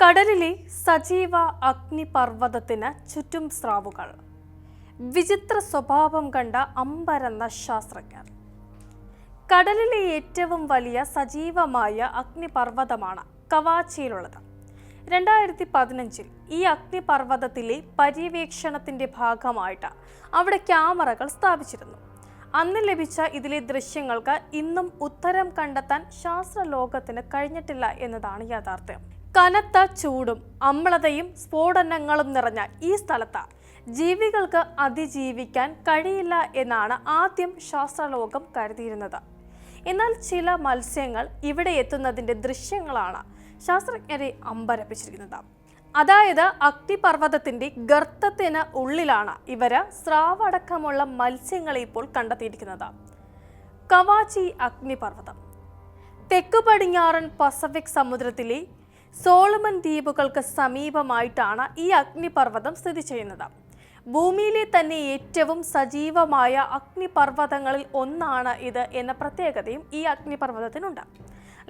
കടലിലെ സജീവ അഗ്നിപർവതത്തിന് ചുറ്റും സ്രാവുകൾ. വിചിത്ര സ്വഭാവം കണ്ട അമ്പരന്ന ശാസ്ത്രജ്ഞർ. കടലിലെ ഏറ്റവും വലിയ സജീവമായ അഗ്നിപർവതമാണ് കവാച്ചിയിലുള്ളത്. രണ്ടായിരത്തി പതിനഞ്ചിൽ ഈ അഗ്നിപർവതത്തിലെ പര്യവേക്ഷണത്തിന്റെ ഭാഗമായിട്ട് അവിടെ ക്യാമറകൾ സ്ഥാപിച്ചിരുന്നു. അന്ന് ലഭിച്ച ഇതിലെ ദൃശ്യങ്ങൾക്ക് ഇന്നും ഉത്തരം കണ്ടെത്താൻ ശാസ്ത്രലോകത്തിന് കഴിഞ്ഞിട്ടില്ല എന്നതാണ് യാഥാർത്ഥ്യം. കനത്ത ചൂടും അമ്ലതയും സ്ഫോടനങ്ങളും നിറഞ്ഞ ഈ സ്ഥലത്ത്. ജീവികൾക്ക് അതിജീവിക്കാൻ കഴിയില്ല എന്നാണ് ആദ്യം ശാസ്ത്രലോകം കരുതിയിരുന്നത്. എന്നാൽ ചില മത്സ്യങ്ങൾ ഇവിടെ എത്തുന്നതിന്റെ ദൃശ്യങ്ങളാണ് ശാസ്ത്രജ്ഞരെ അമ്പരപ്പിച്ചിരിക്കുന്നത്. അതായത് അഗ്നിപർവതത്തിന്റെ ഗർത്തത്തിന് ഉള്ളിലാണ് ഇവർ സ്രാവടക്കമുള്ള മത്സ്യങ്ങളെ ഇപ്പോൾ കണ്ടെത്തിയിരിക്കുന്നത്. കവാച്ചി അഗ്നിപർവതം. തെക്കു പടിഞ്ഞാറൻ പസഫിക് സമുദ്രത്തിലെ സോളമൻ ദ്വീപുകൾക്ക് സമീപമായിട്ടാണ് ഈ അഗ്നിപർവതം സ്ഥിതി ചെയ്യുന്നത്. ഭൂമിയിലെ തന്നെ ഏറ്റവും സജീവമായ അഗ്നിപർവതങ്ങളിൽ ഒന്നാണ് ഇത് എന്ന പ്രത്യേകതയും ഈ അഗ്നിപർവതത്തിനുണ്ട്.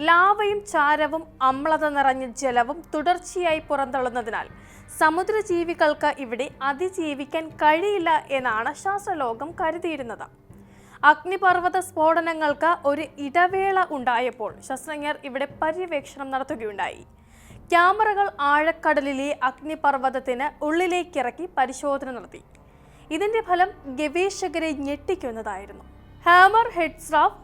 ലാവയും ചാരവും അമ്ലത നിറഞ്ഞ ജലവും തുടർച്ചയായി പുറന്തള്ളുന്നതിനാൽ സമുദ്രജീവികൾക്ക് ഇവിടെ അതിജീവിക്കാൻ കഴിയില്ല എന്നാണ് ശാസ്ത്രലോകം കരുതിയിരുന്നത്. അഗ്നിപർവത സ്ഫോടനങ്ങൾക്ക് ഒരു ഇടവേള ഉണ്ടായപ്പോൾ ശാസ്ത്രജ്ഞർ ഇവിടെ പര്യവേക്ഷണം നടത്തുകയുണ്ടായി. ക്യാമറകൾ ആഴക്കടലിലെ അഗ്നിപർവതത്തിന് ഉള്ളിലേക്കിറക്കി പരിശോധന നടത്തി. ഇതിന്റെ ഫലം ഗവേഷകരെ ഞെട്ടിക്കുന്നതായിരുന്നു. ഹാമർ ഹെഡ് സ്രാവ്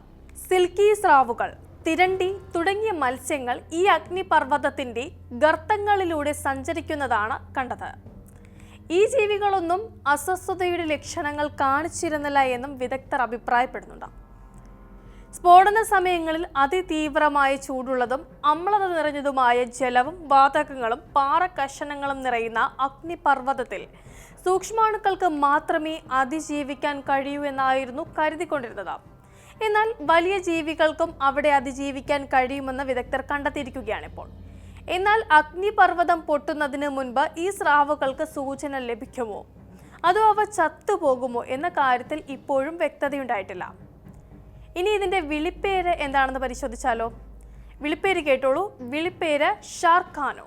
സിൽക്കി സ്രാവുകൾ തിരണ്ടി തുടങ്ങിയ മത്സ്യങ്ങൾ ഈ അഗ്നിപർവതത്തിന്റെ ഗർത്തങ്ങളിലൂടെ സഞ്ചരിക്കുന്നതാണ് കണ്ടത്. ഈ ജീവികളൊന്നും അസ്വസ്ഥതയുടെ ലക്ഷണങ്ങൾ കാണിച്ചിരുന്നില്ല എന്നും വിദഗ്ധർ അഭിപ്രായപ്പെടുന്നുണ്ട്. സ്ഫോടന സമയങ്ങളിൽ അതിതീവ്രമായ ചൂടുള്ളതും അമ്ലത നിറഞ്ഞതുമായ ജലവും വാതകങ്ങളും പാറക്കഷണങ്ങളും നിറയുന്ന അഗ്നിപർവതത്തിൽ സൂക്ഷ്മാണുക്കൾക്ക് മാത്രമേ അതിജീവിക്കാൻ കഴിയൂ എന്നായിരുന്നു കരുതിക്കൊണ്ടിരുന്നത്. എന്നാൽ വലിയ ജീവികൾക്കും അവിടെ അതിജീവിക്കാൻ കഴിയുമെന്ന് വിദഗ്ധർ കണ്ടെത്തിയിരിക്കുകയാണിപ്പോൾ. എന്നാൽ അഗ്നിപർവതം പൊട്ടുന്നതിന് മുൻപ് ഈ സ്രാവുകൾക്ക് സൂചന ലഭിക്കുമോ? അതോ അവ ചത്തുപോകുമോ എന്ന കാര്യത്തിൽ ഇപ്പോഴും വ്യക്തതയുണ്ടായിട്ടില്ല. ഇനി ഇതിന്റെ വിളിപ്പേര് എന്താണെന്ന് പരിശോധിച്ചാലോ? വിളിപ്പേര് കേട്ടോളൂ. വിളിപ്പേര് ഷാർഖാനോ.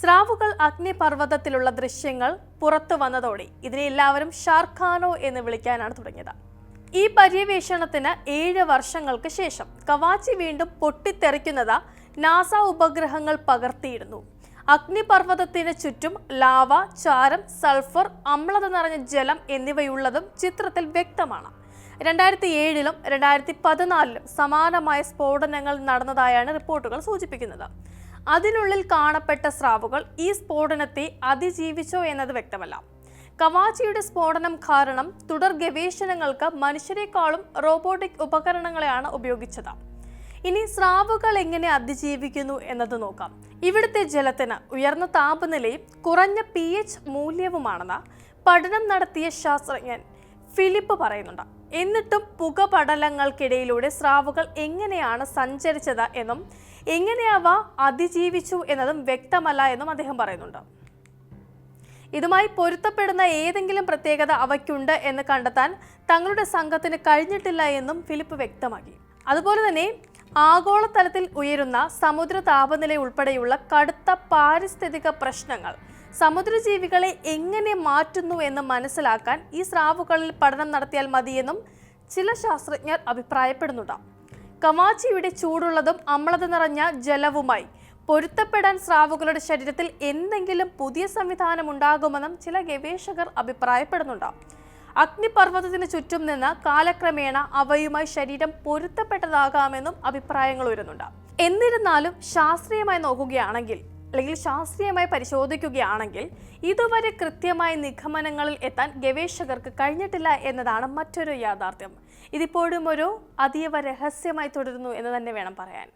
സ്രാവുകൾ അഗ്നിപർവതത്തിലുള്ള ദൃശ്യങ്ങൾ പുറത്തു വന്നതോടെ ഇതിനെ എല്ലാവരും ഷാർഖാനോ എന്ന് വിളിക്കാനാണ് തുടങ്ങിയത്. ഈ പര്യവേഷണത്തിന് ഏഴ് വർഷങ്ങൾക്ക് ശേഷം കവാച്ചി വീണ്ടും പൊട്ടിത്തെറിക്കുന്നത് നാസ ഉപഗ്രഹങ്ങൾ പകർത്തിയിരുന്നു. അഗ്നിപർവതത്തിന് ചുറ്റും ലാവ ചാരം സൾഫർ അമ്ലത നിറഞ്ഞ ജലം എന്നിവയുള്ളതും ചിത്രത്തിൽ വ്യക്തമാണ്. രണ്ടായിരത്തി ഏഴിലും രണ്ടായിരത്തി പതിനാലിലും സമാനമായ സ്ഫോടനങ്ങൾ നടന്നതായാണ് റിപ്പോർട്ടുകൾ സൂചിപ്പിക്കുന്നത്. അതിനുള്ളിൽ കാണപ്പെട്ട സ്രാവുകൾ ഈ സ്ഫോടനത്തെ അതിജീവിച്ചോ എന്നത് വ്യക്തമല്ല. കവാച്ചിയുടെ സ്ഫോടനം കാരണം തുടർ ഗവേഷണങ്ങൾക്ക് മനുഷ്യരെക്കാളും റോബോട്ടിക് ഉപകരണങ്ങളെയാണ് ഉപയോഗിച്ചത്. ഇനി സ്രാവുകൾ എങ്ങനെ അതിജീവിക്കുന്നു എന്നത് നോക്കാം. ഇവിടുത്തെ ജലത്തിന് ഉയർന്ന താപനിലയും കുറഞ്ഞ പി എച്ച് മൂല്യവുമാണെന്ന് പഠനം നടത്തിയ ശാസ്ത്രജ്ഞൻ ഫിലിപ്പ് പറയുന്നുണ്ട്. എന്നിട്ടും പുകപടലങ്ങൾക്കിടയിലൂടെ സ്രാവുകൾ എങ്ങനെയാണ് സഞ്ചരിച്ചത് എന്നും എങ്ങനെയാവ അതിജീവിച്ചു എന്നതും വ്യക്തമല്ല എന്നും അദ്ദേഹം പറയുന്നുണ്ട്. ഇതുമായി പൊരുത്തപ്പെടുന്ന ഏതെങ്കിലും പ്രത്യേകത അവയ്ക്കുണ്ട് എന്ന് കണ്ടെത്താൻ തങ്ങളുടെ സംഘത്തിന് കഴിഞ്ഞിട്ടില്ല എന്നും ഫിലിപ്പ് വ്യക്തമാക്കി. അതുപോലെ തന്നെ ആഗോളതലത്തിൽ ഉയരുന്ന സമുദ്ര താപനില ഉൾപ്പെടെയുള്ള കടുത്ത പാരിസ്ഥിതിക പ്രശ്നങ്ങൾ സമുദ്രജീവികളെ എങ്ങനെ മാറ്റുന്നു എന്ന് മനസ്സിലാക്കാൻ ഈ സ്രാവുകളിൽ പഠനം നടത്തിയാൽ മതിയെന്നും ചില ശാസ്ത്രജ്ഞർ അഭിപ്രായപ്പെടുന്നുണ്ട്. കമാച്ചിയുടെ ചൂടുള്ളതും അമ്ലത നിറഞ്ഞ ജലവുമായി പൊരുത്തപ്പെടാൻ സ്രാവുകളുടെ ശരീരത്തിൽ എന്തെങ്കിലും പുതിയ സംവിധാനം ഉണ്ടാകുമെന്നും ചില ഗവേഷകർ അഭിപ്രായപ്പെടുന്നുണ്ട്. അഗ്നിപർവതത്തിന് ചുറ്റും നിന്ന് കാലക്രമേണ അവയുമായി ശരീരം പൊരുത്തപ്പെട്ടതാകാമെന്നും അഭിപ്രായങ്ങൾ ഉയരുന്നുണ്ട്. എന്നിരുന്നാലും ശാസ്ത്രീയമായി നോക്കുകയാണെങ്കിൽ അല്ലെങ്കിൽ ശാസ്ത്രീയമായി പരിശോധിക്കുകയാണെങ്കിൽ ഇതുവരെ കൃത്യമായ നിഗമനങ്ങളിൽ എത്താൻ ഗവേഷകർക്ക് കഴിഞ്ഞിട്ടില്ല എന്നതാണ് മറ്റൊരു യാഥാർത്ഥ്യം. ഇതിപ്പോഴും ഒരു അതീവ രഹസ്യമായി തുടരുന്നു എന്ന് തന്നെ വേണം പറയാൻ.